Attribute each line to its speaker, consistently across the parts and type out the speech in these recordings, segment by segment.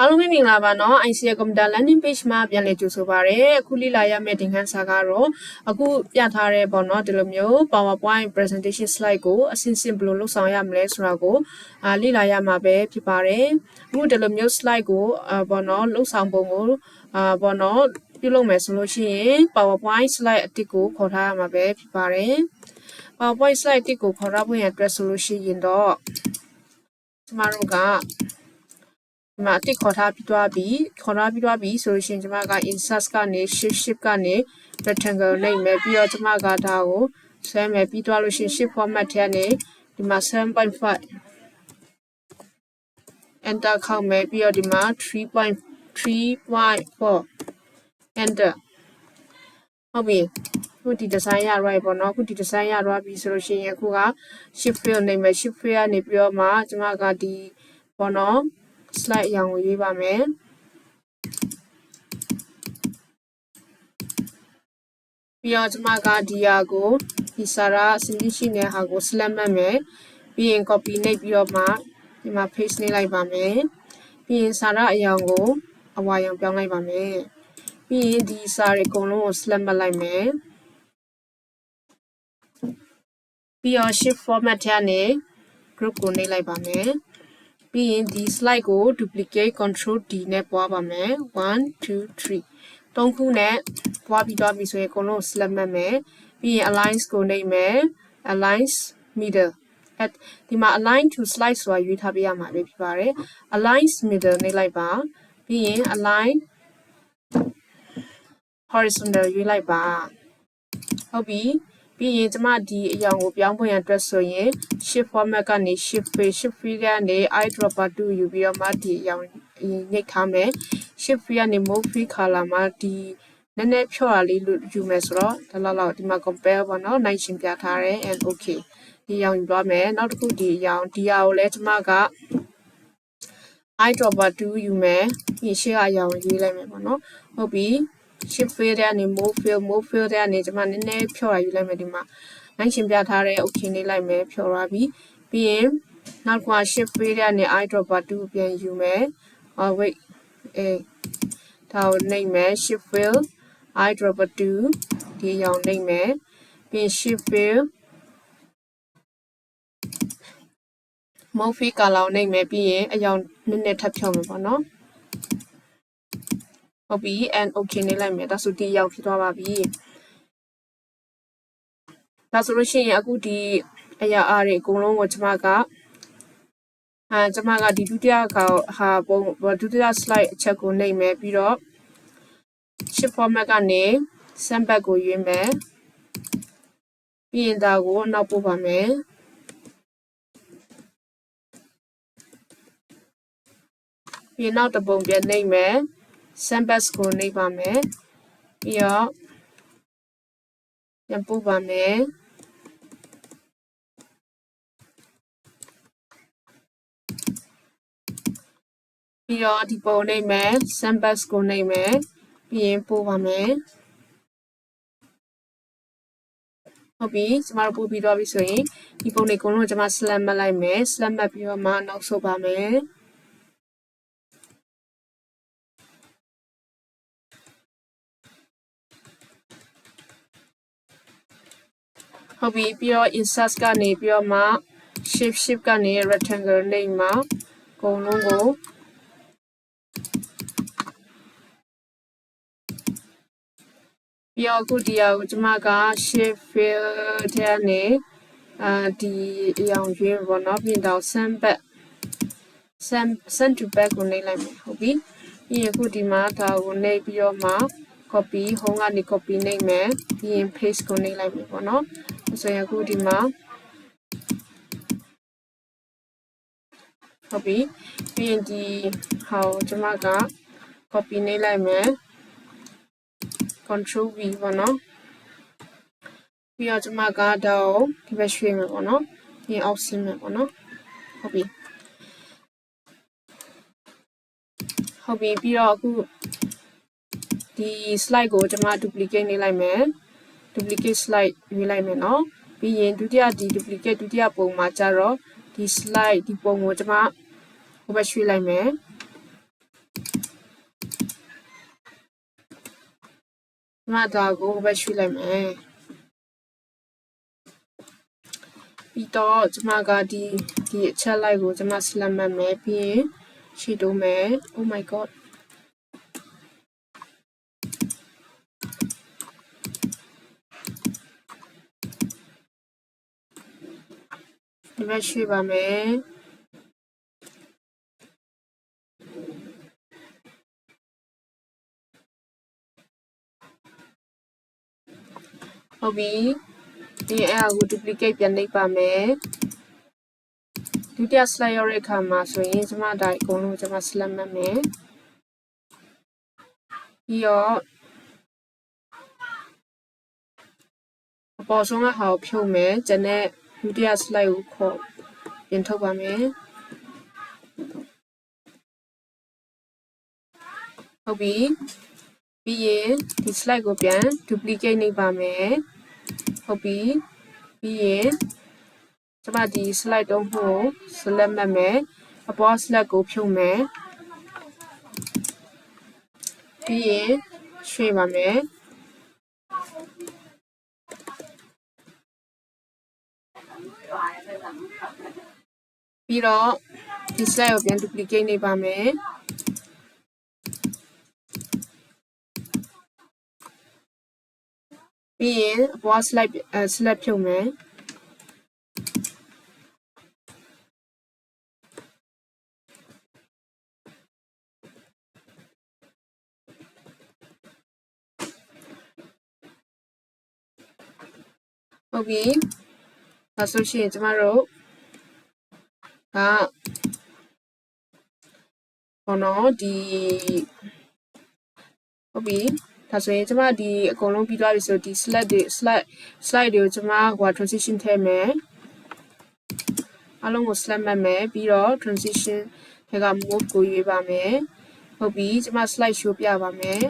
Speaker 1: အားလုံးမင်္ဂလာပါနော် ICA Computer Learning Page မှာပြန်လည်ကြိုဆိုပါရစေအခုလေ့လာရမယ့်သင်ခန်းစာကတော့အခုပြထားတဲ့ပေါ့နော်ဒီလိုမျိုး PowerPoint presentation slide ကိုအစဉ်စဉ်ဘယ်လိုလုပ်ဆောင်ရမလဲဆိုတာကိုအာလေ့လာရမှာပဲဖြစ်ပါတယ်အခုဒီလိုမျိုး slide ကိုအာပေါ့နော်လုပ်ဆောင်ပုံကိုအာပေါ့နော်ပြုလုပ်မယ်ဆိုလို့ရှိရင် PowerPoint slide အတစ်ကိုခေါ်ထားရမှာပဲဖြစ်ပါတယ် PowerPoint slide တစ်ကိုခေါ်ရဖို့ရန်အတွက်ဆိုလို့ရှိရင်တော့ကျမတို့က ဒီမှာအတစ်ခေါ်ထားပြီးသွားပြီခေါ်ထားပြီးသွားပြီဆိုလို့ရှိရင်ကျမက insert ကနေ shift shift ကနေ rectangle နိုင်မယ်ပြီးတော့ကျမကဒါကိုဆွဲမယ်ပြီးသွားလို့ရှိရင် shift format ထဲကနေဒီမှာ7.5 enter ခောက်မယ်ပြီးတော့ဒီမှာ3.3.4 enter ဟုတ်ပြီခုဒီ design ရရွာပေါ့နော်ခုဒီ design ရရွာပြီဆိုလို့ရှိရင်အခုက shift fill နေမယ် shift fill ကနေပြီးတော့မှကျမကဒီပေါ့နော် slide အရောင်ကိုရွေးပါမယ်ပြီးတော့ကျွန်မကဒီဟာကိုဒီစာရာအစင်းရှိနေတဲ့ဟာကို select မှတ်မယ်ပြီးရင် copy နှိပ်ပြီးတော့မှဒီမှာ paste နှိပ်လိုက်ပါမယ်ပြီးရင်စာရာအရောင်ကိုအဝါရောင်ပြောင်းလိုက်ပါမယ်ပြီးရင်ဒီစာတွေအကုန်လုံးကို select မှတ်လိုက်မယ်ပြီးတော့ shift format ထဲကနေ group ကိုနှိပ်လိုက်ပါမယ် ပြီးရင်ဒီ slide ကို duplicate control D နဲ့ပွားပါမယ်1 2 3သုံးခုနဲ့ပွားပြီးတော့ပြီဆိုရင်အကုန်လုံး select မှတ်မယ်ပြီးရင် align ကိုနှိပ်မယ် align middle အဲ့ဒီမှာ align to slide ဆိုတာရွေးထားပေးရမှာပဲဖြစ်ပါတယ် align middle နှိပ်လိုက်ပါပြီးရင် align horizontal ရွေးလိုက်ပါဟုတ်ပြီ ပြီးရင်ကျမဒီအရောင်ကိုပြောင်းဖို့ရန်အတွက်ဆိုရင် shift format ကနေ shift free shift free ကနေ eyedropper 2ယူပြီးတော့မှဒီအရောင်ညှိထားမယ် shift free ကနေ move free color မှာဒီနည်းနည်းဖြော့ရလေးလို့ယူမယ်ဆိုတော့ဒါလောက်လောက်ဒီမှာ compare ပေါ့နော်နိုင်ရှင်ပြထားတယ် and okay ဒီအရောင်ယူသွားမယ်နောက်တစ်ခုဒီအရောင်ဒီအရောင်ကိုလည်းကျမက eyedropper 2ယူမယ်ပြီးရှေ့ကအရောင်ရွေးလိုက်မယ်ပေါ့နော်ဟုတ်ပြီ shift fill တဲ့ကနေ move fill move fill တဲ့ကနေကျွန်မနည်းနည်းဖြော်ရယူလိုက်မယ်ဒီမှာနိုင်ရှင်ပြထားတဲ့ okay နေလိုက်မယ်ဖြော်ရပြီပြီးရင်နောက်က shift fill တဲ့ကနေ eyedropper 2ပြန်ယူမယ်ဟော wait အေးဒါကိုနှိပ်မယ် shift fill eyedropper 2ဒီအရောင်နှိပ်မယ်ပြီး shift fill movie color ကိုနှိပ်မယ်ပြီးရင်အရောင်နည်းနည်းထပ်ဖြော်မယ်ပေါ့နော် ဟုတ်ပြီ and okay နေလိုက်မယ်ဒါဆိုဒီရောက်ဖြစ်သွားပါပြီဒါဆိုလို့ရှိရင်အခုဒီအရာအားတွေအကုန်လုံးကိုကျွန်မကအဲကျွန်မကဒီဒုတိယကဟာပုံဒုတိယ slide အချက်ကိုနှိပ်မယ်ပြီးတော့ shift format ကနေ sandbag ကိုရွေးမယ်ပြီးရင်ဒါကိုနောက်ပို့ပါမယ်ပြီးနောက်တစ်ပုံပြန်နှိပ်မယ် sandbox ကိုနှိပ်ပါမယ်ပြီးတော့ပြန်ပို့ပါမယ်ပြီးတော့ဒီပုံနှိပ်မယ် sandbox ကိုနှိပ်မယ်ပြီးရင်ပို့ပါမယ်ဟုတ်ပြီကျမတို့ပို့ပြီးတော့ပြီဆိုရင်ဒီပုံတွေအကုန်လုံးကျွန်မ slam မှတ်လိုက်မယ် slam မှတ်ပြီးတော့မှနောက်ဆုတ်ပါမယ် ဟုတ်ပြီပြီးတော့ insert ကနေပြီးတော့မှ shift shift ကနေ rectangle နေမှာအကုန်လုံးကိုပြီးတော့အခုဒီဟာကိုကျွန်မက shift fill ထဲကနေအာဒီအရောင်ရွေးပေါ့နော်ပြင်တော့ send back send send to back ကိုနှိပ်လိုက်မယ်ဟုတ်ပြီပြီးရင်အခုဒီမှာဒါကိုနှိပ်ပြီးတော့မှ copy home ကနေ copy နှိပ်မယ်ပြီးရင် paste ကိုနှိပ်လိုက်မယ်ပေါ့နော် ဆိုရင်အခုဒီမှာဟုတ်ပြီပြီးရင်ဒီဟာကိုကျွန်မက copy နှိပ်လိုက်မယ် control v ပေါ့နော်ပြီးတော့ကျွန်မကတော့ဒီဘက်ရွှေ့မယ်ပေါ့နော်ပြီးရင်အောက်ဆင်းမယ်ပေါ့နော်ဟုတ်ပြီဟုတ်ပြီပြီးတော့အခုဒီ slide ကိုကျွန်မ duplicate နေလိုက်မယ် duplicate slide ရွေးလိုက်မယ်နော်ပြီးရင်ဒုတိယဒီ duplicate ဒုတိယပုံမှာကျတော့ဒီ slide ဒီပုံကိုကျွန်မဟိုဘက်ရွှေ့လိုက်မယ်ကျွန်မဒါကိုဟိုဘက်ရွှေ့လိုက်မယ်ပြီးတော့ကျွန်မကဒီဒီအချက်လိုက်ကိုကျွန်မ select မှတ်မယ်ပြီးရင်ရှိတုံးမယ် oh my god ဒီဘက်ရွှေ့ပါမယ်ဟုတ်ပြီဒီအဲ့အကို duplicate ပြန်နှိပ်ပါမယ်ဒုတိယ slide ရောက်တဲ့အခါမှာဆိုရင်ကျွန်မဒါအကုန်လုံးကျွန်မ select မှတ်မယ်ပြီးတော့အပေါ်ဆုံးကဟာကိုဖြုတ်မယ်ကျန်တဲ့ ဒုတိယ slide ကိုခေါ်ပြင်ထုတ်ပါမယ်ဟုတ်ပြီပြီးရင်ဒီ slide ကိုပြန် duplicate နှိပ်ပါမယ်ဟုတ်ပြီပြီးရင်ကျွန်မဒီ slide တုံးကို select မှတ်မယ်အပေါ် select ကိုဖြုတ်မယ်ပြီးရင်ရွှေ့ပါမယ် ပြီးတော့ဒီ slide ကိုပြန် duplicate နေပါမယ်ပြီးရင်အပေါ် slide အဲ select ဖြုတ်မယ်ဟုတ်ပြီ ဒါဆိုရှင်ကျမတို့ကဘောနော်ဒီဟုတ်ပြီဒါဆိုရင်ကျမဒီအကုန်လုံးပြီးသွားပြီဆိုဒီ slide တွေ slide slide တွေကိုကျမဟို transition ထည့်မယ်အလုံးကို select မှတ်မယ်ပြီးတော့ transition ထဲက move ကိုရွေးပါမယ်ဟုတ်ပြီကျမ slide show ပြပါမယ်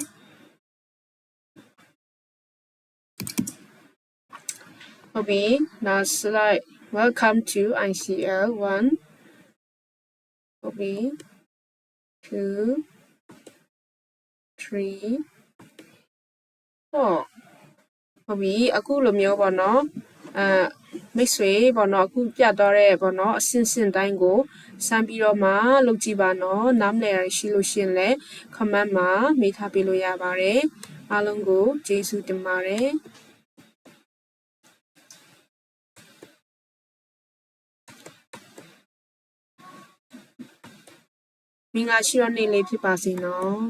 Speaker 1: ဟုတ်ပြီ now slide welcome to ICL 1ဟုတ်ပြီ2 3ဟုတ်ဟုတ်ပြီအခုလိုမျိုးပေါ့နော်အဲမိတ်ဆွေပေါ့နော်အခုပြသွားတဲ့ပေါ့နော်အစင်စင်တိုင်းကိုစမ်းပြီးတော့မှလုပ်ကြည့်ပါနော်နားမလည်ရရှိလို့ရှင်လဲ comment မှာမေးထားပေးလို့ရပါတယ်အားလုံးကိုကျေးဇူးတင်ပါတယ် င်္ဂလာရှိသောနေ့လေးဖြစ်ပါစေနော်